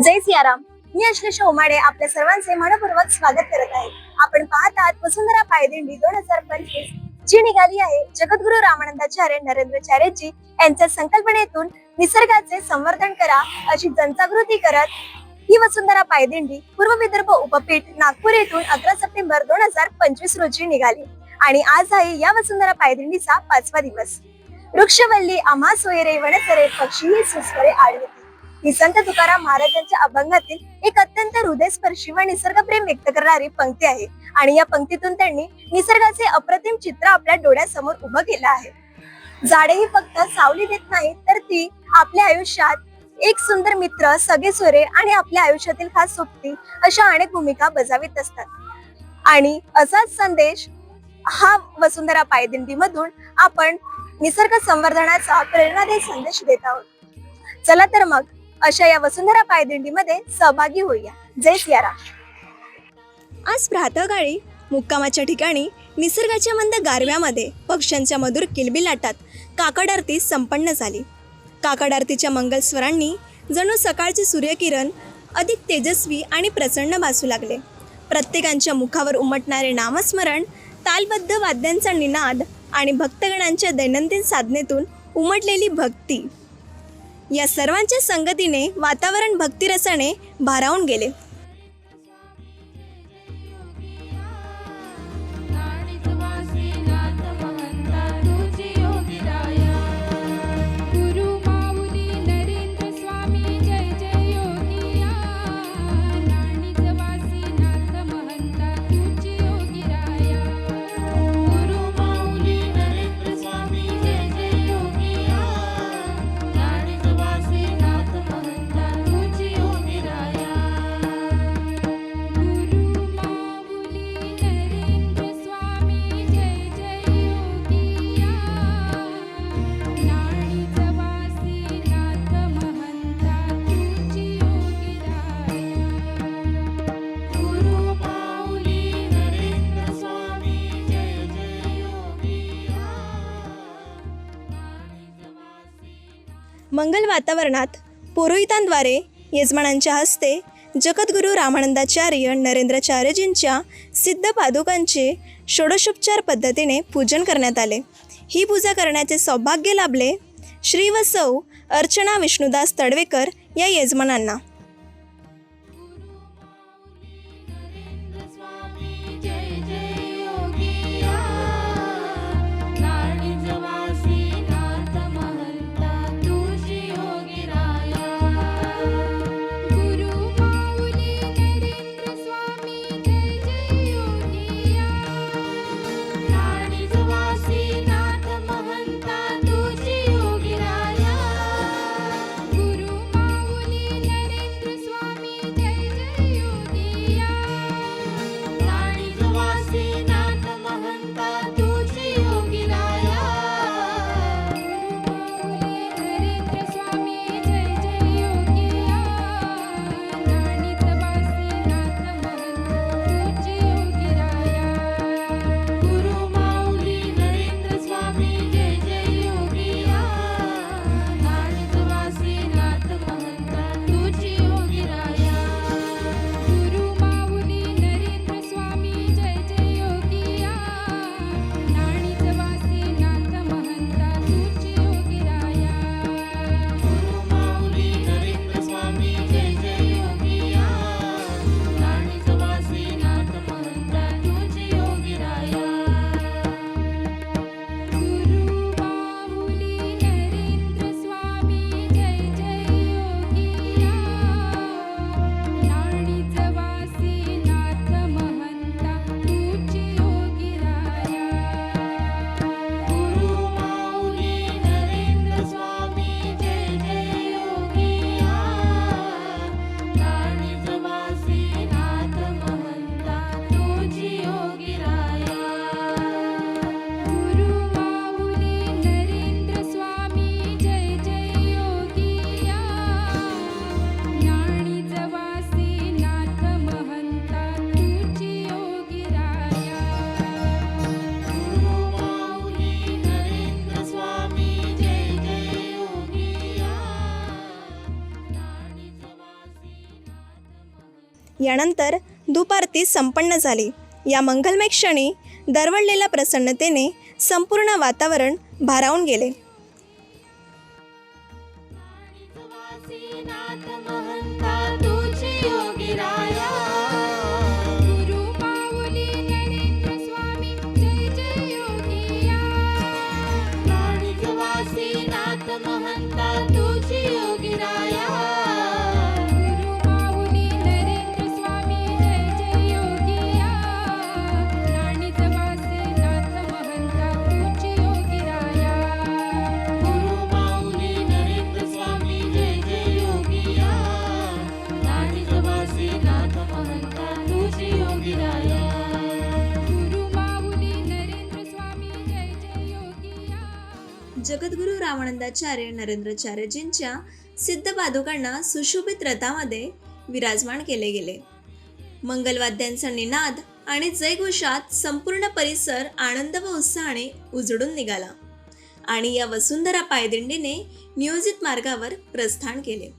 जय सियाराम. मी अश्लेषा उमाडे आपल्या सर्वांचे मनपूर्वक स्वागत करत आहे. आपण पाहत आहात वसुंधरा पायदिंडी दोन हजार पंचवीस जी निघाली आहे जगद्गुरु रामानंदाचार्य नरेंद्रचार्यजी यांच्या संकल्पनेतून निसर्गाचे संवर्धन करा अशी जनजागृती करत ही वसुंधरा पायदिंडी पूर्व विदर्भ उपपीठ नागपूर येथून अकरा सप्टेंबर दोन हजार पंचवीस रोजी निघाली आणि आज आहे या वसुंधरा पायदिंडीचा पाचवा दिवस. वृक्षवल्ली आम्हा सोयरे वनसरे पक्षी सुस्करे आडवती ही संत तुकाराम महाराजांच्या अभंगातील एक अत्यंत हृदयस्पर्शी व निसर्गप्रेम व्यक्त करणारी पंक्ती आहे. आणि या पंक्तीतून त्यांनी निसर्गाचे अप्रतिम चित्र आपल्या डोळ्यासमोर उभं केलं आहे. झाडे ही फक्त सावली देत नाही तर ती आपल्या आयुष्यात एक सुंदर मित्र सगळे सोरे आणि आपल्या आयुष्यातील खास सोबती अशा अनेक भूमिका बजावित असतात. आणि असाच संदेश हा वसुंधरा पायदिंडी मधून आपण निसर्ग संवर्धनाचा प्रेरणादायी संदेश देत आहोत. चला तर मग अशा या वसुंधरा पायदिंडीमध्ये सहभागी होऊया. जय सियारा आज प्रातःकाळी मुक्कामाच्या ठिकाणी निसर्गाच्या मंद गारव्यामध्ये पक्ष्यांच्या मधुर किलबिलाटात काकड आरती संपन्न झाली. काकड आरतीच्या मंगलस्वरांनी जणू सकाळचे सूर्यकिरण अधिक तेजस्वी आणि प्रसन्न भासू लागले. प्रत्येकांच्या मुखावर उमटणारे नामस्मरण तालबद्ध वाद्यांचा निनाद आणि भक्तगणांच्या दैनंदिन साधनेतून उमटलेली भक्ती. या सर्वांच्या संगतीने वातावरण भक्तिरसाने भारावून गेले. मंगल वातावरणात पुरोहितांद्वारे यजमानांच्या हस्ते जगद्गुरू रामानंदाचार्य नरेंद्राचार्यजींच्या सिद्ध पादुकांचे षोडशोपचार पद्धतीने पूजन करण्यात आले. ही पूजा करण्याचे सौभाग्य लाभले श्री व सौ अर्चना विष्णुदास तडवेकर या यजमानांना. यानंतर दुपारती संपन्न झाली. या मंगलमय क्षणी दरवळलेल्या प्रसन्नतेने संपूर्ण वातावरण भारावून गेले. रामानंदाचार्य नरेंद्रचार्यजींच्या सिद्ध पादुकांना सुशोभित रथामध्ये विराजमान केले गेले. मंगलवाद्यांचा निनाद आणि जयघोषात संपूर्ण परिसर आनंद व उत्साहाने उजळून निघाला आणि या वसुंधरा पायदिंडीने नियोजित मार्गावर प्रस्थान केले.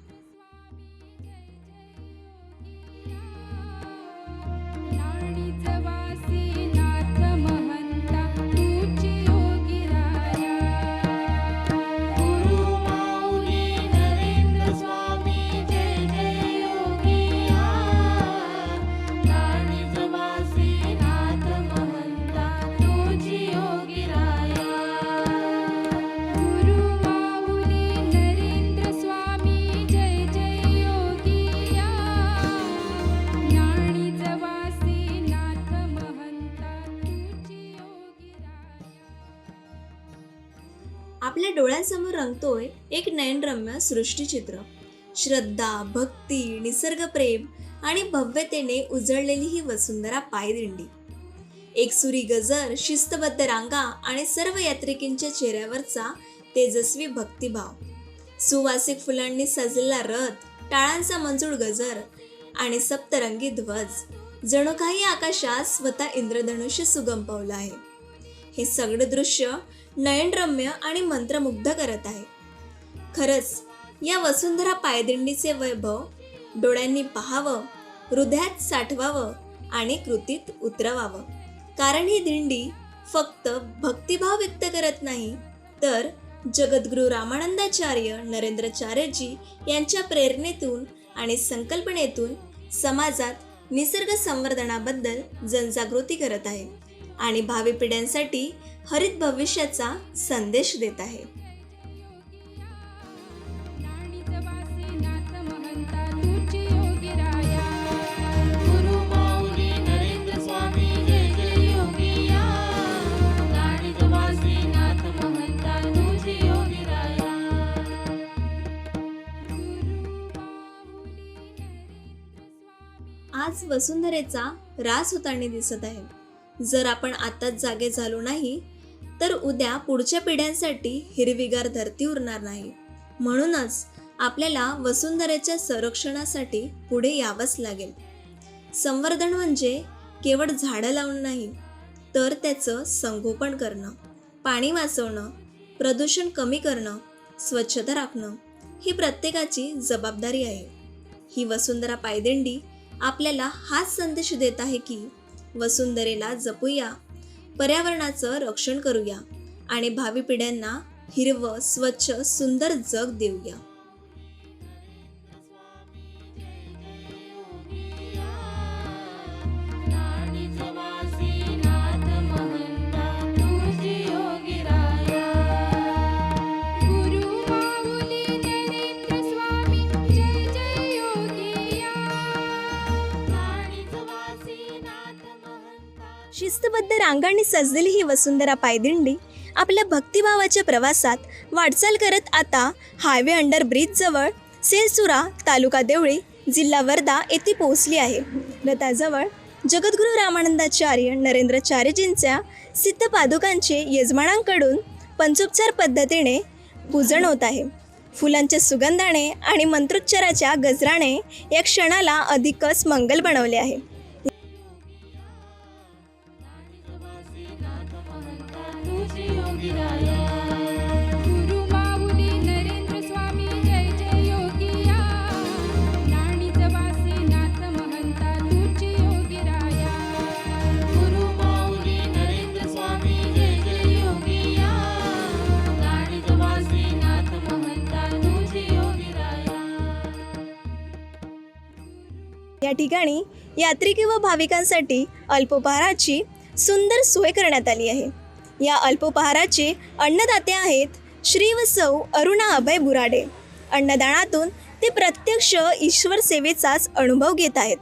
एक नयनरम्य सृष्टीचित्र. श्रद्धा भक्ती निसर्गप्रेम आणि भव्यतेने उजळलेली ही वसुंधरा पायदिंडी. एकसुरी गजर शिस्तबद्ध रांगा आणि सर्व यात्रिकींच्या चेहऱ्यावरचा तेजस्वी भक्तिभाव. सुवासिक फुलांनी सजलेला रथ टाळांचा मंजूळ गजर आणि सप्तरंगी ध्वज. जणू काही आकाशात स्वतः इंद्रधनुष्य सुगम पावलं आहे. हे सगळं दृश्य नयनरम्य आणि मंत्रमुग्ध करत आहे. खरंच या वसुंधरा पायदिंडीचे वैभव डोळ्यांनी पाहावं हृदयात साठवावं आणि कृतीत उतरवावं. कारण ही दिंडी फक्त भक्तिभाव व्यक्त करत नाही तर जगद्गुरू रामानंदाचार्य नरेंद्रचार्यजी यांच्या प्रेरणेतून आणि संकल्पनेतून समाजात निसर्ग संवर्धनाबद्दल जनजागृती करत आहे आणि भावी पिढ्यांसाठी हरित भविष्याचा संदेश देत आहे. आज वसुंधरेचा रास होताना दिसत आहे. जर आपण आताच जागे झालो नाही तर उद्या पुढच्या पिढ्यांसाठी हिरवीगार धरती उरणार नाही. म्हणूनच आपल्याला वसुंधरेच्या संरक्षणासाठी पुढे यावंच लागेल. संवर्धन म्हणजे केवळ झाडं लावणं नाही तर त्याचं संगोपन करणं पाणी वाचवणं प्रदूषण कमी करणं स्वच्छता राखणं ही प्रत्येकाची जबाबदारी आहे. ही वसुंधरा पायदिंडी आपल्याला हाच संदेश देत आहे की वसुंधरेला जपूया पर्यावरणाचं रक्षण करूया आणि भावी पिढ्यांना हिरवं स्वच्छ सुंदर जग देऊया. शिस्तबद्ध रांगांनी सजलेली ही वसुंधरा पायदिंडी आपल्या भक्तिभावाच्या प्रवासात वाटचाल करत आता हायवे अंडर ब्रिजजवळ सेलसुरा तालुका देवळी जिल्हा वर्धा येथे पोहोचली आहे. रथाजवळ जगद्गुरू रामानंदाचार्य नरेंद्रचार्यजींच्या सिद्ध पादुकांचे यजमानांकडून पंचोपचार पद्धतीने पूजन होत आहे. फुलांच्या सुगंधाने आणि मंत्रोच्चाराच्या गजराने या क्षणाला अधिकच मंगल बनवले आहे. या ठिकाणी यात्रिकी व भाविकांसाठी अल्पोपहाराची सुंदर सोय करण्यात आली आहे. या अल्पोपहाराचे अन्नदाते आहेत श्री व सौ अरुणा अभय बुराडे. अन्नदानातून ते प्रत्यक्ष ईश्वर सेवेचाच अनुभव घेत आहेत.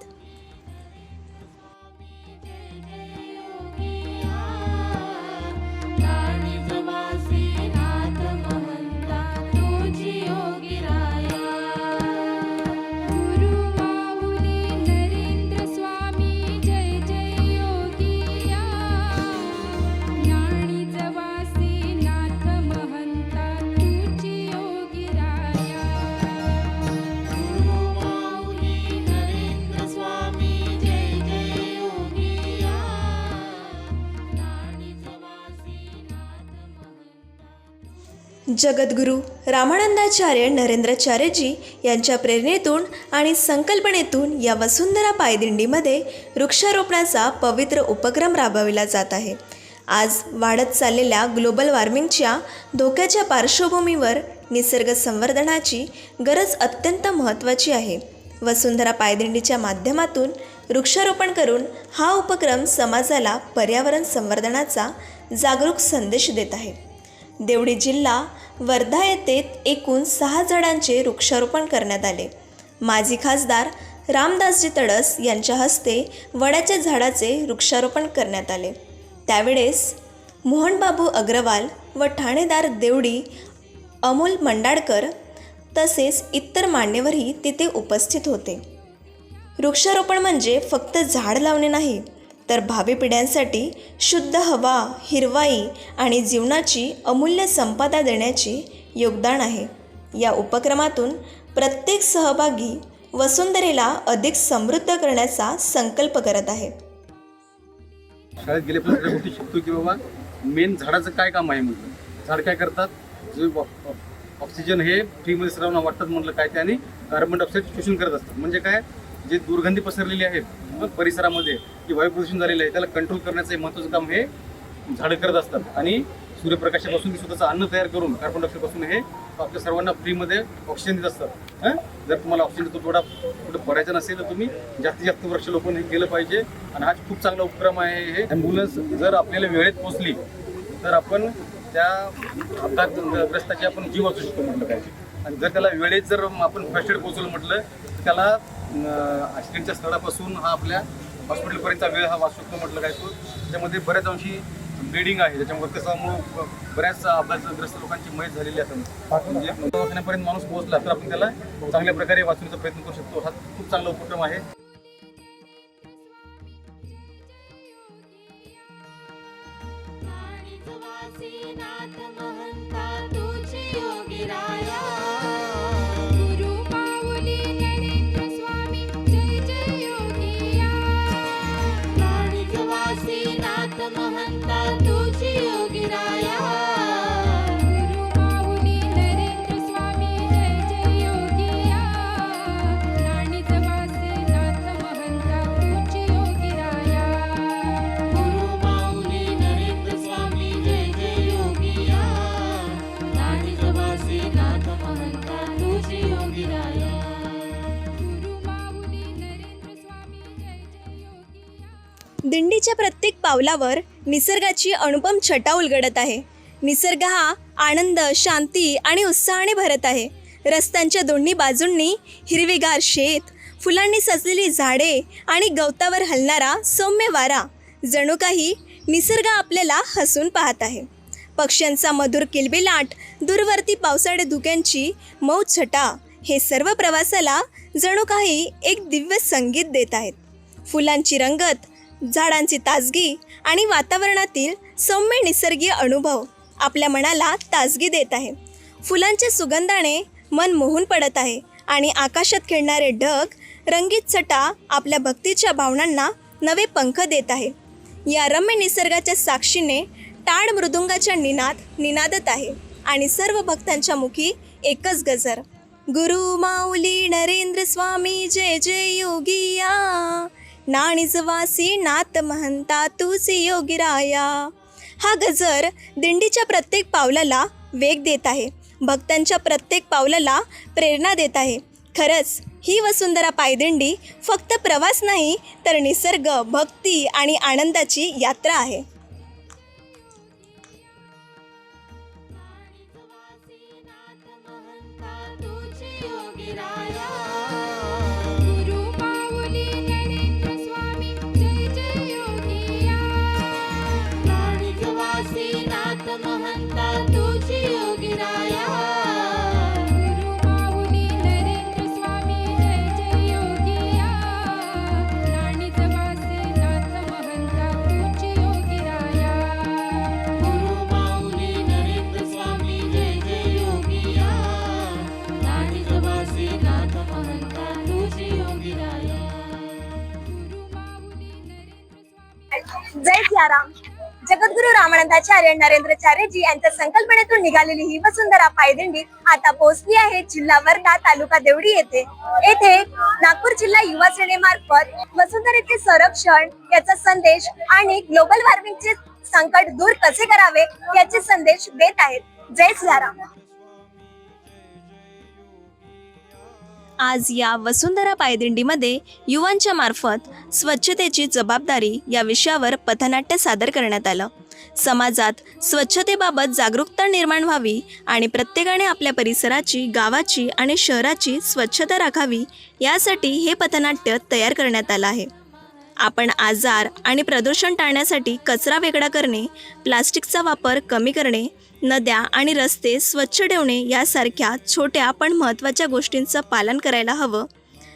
जगद्गुरू रामानंदाचार्य नरेंद्राचार्यजी यांच्या प्रेरणेतून आणि संकल्पनेतून या वसुंधरा पायदिंडीमध्ये वृक्षारोपणाचा पवित्र उपक्रम राबविला जात आहे. आज वाढत चाललेल्या ग्लोबल वॉर्मिंगच्या धोक्याच्या पार्श्वभूमीवर निसर्ग संवर्धनाची गरज अत्यंत महत्त्वाची आहे. वसुंधरा पायदिंडीच्या माध्यमातून वृक्षारोपण करून हा उपक्रम समाजाला पर्यावरण संवर्धनाचा जागरूक संदेश देत आहे. देवडी जिल्हा वर्धा येथे एकूण सहा जणांचे वृक्षारोपण करण्यात आले. माजी खासदार रामदासजी तडस यांच्या हस्ते वडाच्या झाडाचे वृक्षारोपण करण्यात आले. त्यावेळेस मोहनबाबू अग्रवाल व ठाणेदार देवडी अमोल मंडाडकर तसेच इतर मान्यवरही तिथे उपस्थित होते. वृक्षारोपण म्हणजे फक्त झाड लावणे नाही तर भावी पिढ्यांसाठी शुद्ध हवा हिरवाई आणि जीवनाची अमूल्य संपदा देण्याचे योगदान आहे. या उपक्रमातून प्रत्येक सहभागी वसुंधरेला अधिक समृद्ध करण्याचा संकल्प करत आहे. शाळेत गेल्यापासून सगळ्या गोष्टी शिकतो की बाबा मेन झाडाचं काय काम आहे म्हटलं झाड काय करतात? जे ऑक्सिजन हे फ्रीमध्ये सर्वांना वाटतात म्हटलं काय ते आणि कार्बन डायऑक्साईड शोषण करत असतात. म्हणजे काय? जे दुर्गंधी पसरलेली मग परिसरामध्ये जे वायू प्रदूषण झालेलं आहे त्याला कंट्रोल करण्याचं हे महत्त्वाचं काम हे झाडं करत असतात. आणि सूर्यप्रकाशापासून स्वतःचं अन्न तयार करून कार्बन डायऑक्साईडपासून हे आपल्या सर्वांना फ्रीमध्ये ऑक्सिजन देत असतात. हं? जर तुम्हाला ऑक्सिजन तो थोडा कुठं भरायचा नसेल तर तुम्ही जास्तीत जास्त वृक्ष लोपन हे केलं पाहिजे. आणि हा खूप चांगला उपक्रम आहे. हे ॲम्ब्युलन्स जर आपल्याला वेळेत पोहोचली तर आपण त्या अपघातग्रस्ताचे आपण जीव वाचू शकतो म्हटलं काय आणि जर त्याला वेळेत जर आपण फर्स्ट एड पोहोचवलं म्हटलं तर त्याला ॲक्सिडेंटच्या स्थळापासून हा आपल्या हॉस्पिटलपर्यंतचा वेळ हा वाचू शकतो म्हटलं काय तो त्याच्यामध्ये बऱ्याच अंशी ब्लिडिंग आहे. त्याच्यामुळे त्याच्यामुळं बऱ्याच अपघातग्रस्त लोकांची मयत झालेली असतात म्हणजे दवाखान्यापर्यंत माणूस पोहोचला तर आपण त्याला चांगल्या प्रकारे वाचवण्याचा प्रयत्न करू शकतो. हा खूप चांगला उपक्रम आहे. प्रत्येक पावलावर निसर्गाची अनुपम छटा उलगडत आहे. निसर्ग हा आनंद शांती आणि उत्साहाने भरत आहे. रस्त्यांच्या दोन्ही बाजूंनी हिरवेगार शेत फुलांनी सजलेली झाडे आणि गवतावर हलणारा सौम्य वारा. जणू काही निसर्ग आपल्याला हसून पाहत आहे. पक्ष्यांचा मधुर किलबिलाट दूरवरती पावसाळे धुक्यांची मऊ छटा हे सर्व प्रवासाला जणू काही एक दिव्य संगीत देत आहेत. फुलांची रंगत झाडांची ताजगी आणि वातावरणातील सौम्य निसर्गीय अनुभव आपल्या मनाला ताजगी देत आहे. फुलांच्या सुगंधाने मन मोहून पडत आहे आणि आकाशात खेळणारे ढग रंगीत चटा आपल्या भक्तीच्या भावनांना नवे पंख देत आहे. या रम्य निसर्गाच्या साक्षीने टाळ मृदुंगाच्या निनाद निनादत आहे आणि सर्व भक्तांच्या मुखी एकच गजर. गुरु माऊली नरेंद्र स्वामी जय जय योगिया. नाणीजवासी नाथ महंता तुझी योगिराया. हा गजर दिंडीच्या प्रत्येक पावलाला वेग देत आहे. भक्तांच्या प्रत्येक पावलाला प्रेरणा देत आहे. खरंच ही वसुंधरा पायदिंडी फक्त प्रवास नाही तर निसर्ग भक्ती आणि आनंदाची यात्रा आहे. सियाराम. जगद्गुरु रामानंदाचार्य नरेंद्रचार्यजी यांच्या संकल्पनेतून निघालेली ही वसुंधरा पायदिंडी आता पोहोचली आहे जिल्हा वर्धा तालुका देवडी येथे. येथे नागपूर जिल्हा युवा सेनेमार्फत वसुंधरेचे संरक्षण याचा संदेश आणि ग्लोबल वॉर्मिंगचे संकट दूर कसे करावे याचे संदेश देत आहेत. जय सियाराम. आज या वसुंधरा पायदिंडीमध्ये युवांच्या मार्फत स्वच्छतेची जबाबदारी या विषयावर पथनाट्य सादर करण्यात आलं. समाजात स्वच्छतेबाबत जागरूकता निर्माण व्हावी आणि प्रत्येकाने आपल्या परिसराची गावाची आणि शहराची स्वच्छता राखावी यासाठी हे पथनाट्य तयार करण्यात आलं आहे. आपण आजार आणि प्रदूषण टाळण्यासाठी कचरा वेगळा करणे प्लास्टिकचा वापर कमी करणे नद्या आणि रस्ते स्वच्छ ठेवणे यासारख्या छोट्या पण महत्त्वाच्या गोष्टींचं पालन करायला हवं.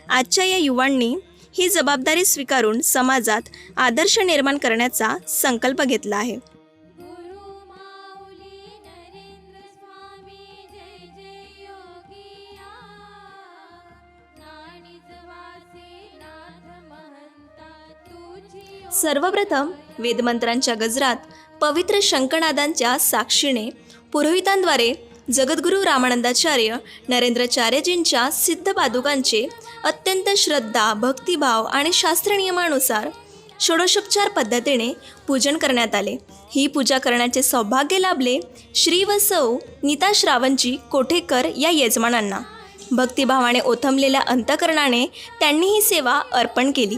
आजच्या या युवांनी ही जबाबदारी स्वीकारून समाजात आदर्श निर्माण करण्याचा संकल्प घेतला आहे. सर्वप्रथम वेदमंत्रांच्या गजरात पवित्र शंकनादांच्या साक्षीने पुरोहितांद्वारे जगद्गुरू रामानंदाचार्य नरेंद्राचार्यजींच्या सिद्ध पादुकांचे अत्यंत श्रद्धा भक्तिभाव आणि शास्त्रनियमानुसार षोडशोपचार पद्धतीने पूजन करण्यात आले. ही पूजा करण्याचे सौभाग्य लाभले श्री व सौ नीता श्रावणजी कोठेकर या यजमानांना. भक्तिभावाने ओथंबलेल्या अंतकरणाने त्यांनी ही सेवा अर्पण केली.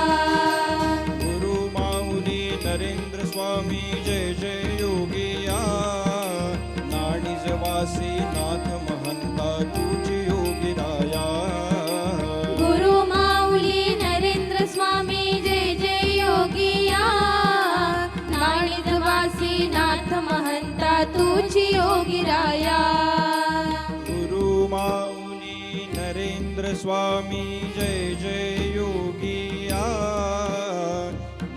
स्वामी जय जय योगिया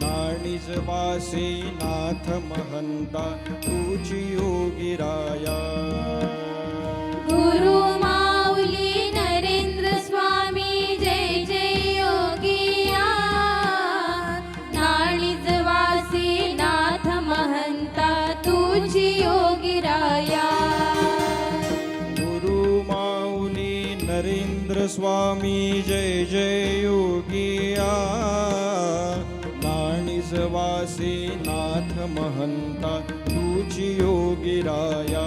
नाणीज वासी नाथ महंता तुझी योगिराया गुरु स्वामी जय जय योगिया। नाणीज नाथ महंता तुझी योगिराया।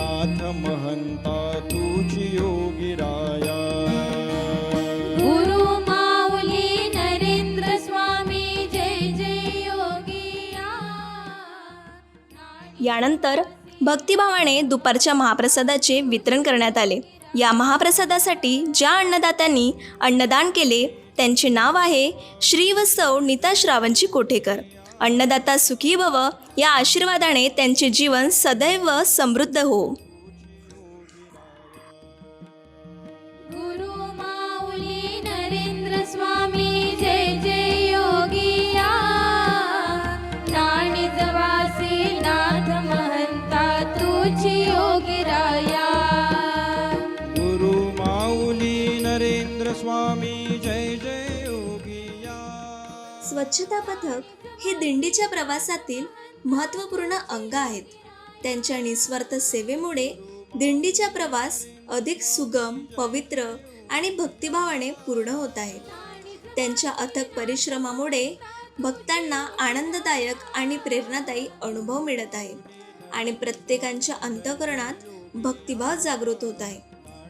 महंता तुझी योगिराया गुरु माऊली नरेंद्र स्वामी जय जय योगिया यानंतर भक्तिभावाने दुपारच्या महाप्रसादाचे वितरण करण्यात आले. या महाप्रसादासाठी ज्या अन्नदात्यांनी अन्नदान केले त्यांचे नाव आहे श्री व सौ नीता श्रावणची कोठेकर. अन्नदाता सुखी भव या आशीर्वादाने त्यांचे जीवन सदैव समृद्ध हो. स्वच्छता पथक हे दिंडीच्या प्रवासातील महत्त्वपूर्ण अंग आहेत. त्यांच्या निस्वार्थ सेवेमुळे दिंडीचा प्रवास अधिक सुगम पवित्र आणि भक्तिभावाने पूर्ण होत आहे. त्यांच्या अथक परिश्रमामुळे भक्तांना आनंददायक आणि प्रेरणादायी अनुभव मिळत आहे आणि प्रत्येकांच्या अंतकरणात भक्तिभाव जागृत होत आहे.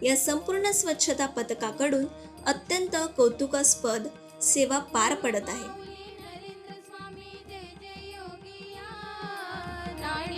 या संपूर्ण स्वच्छता पथकाकडून अत्यंत कौतुकास्पद सेवा पार पडत आहे.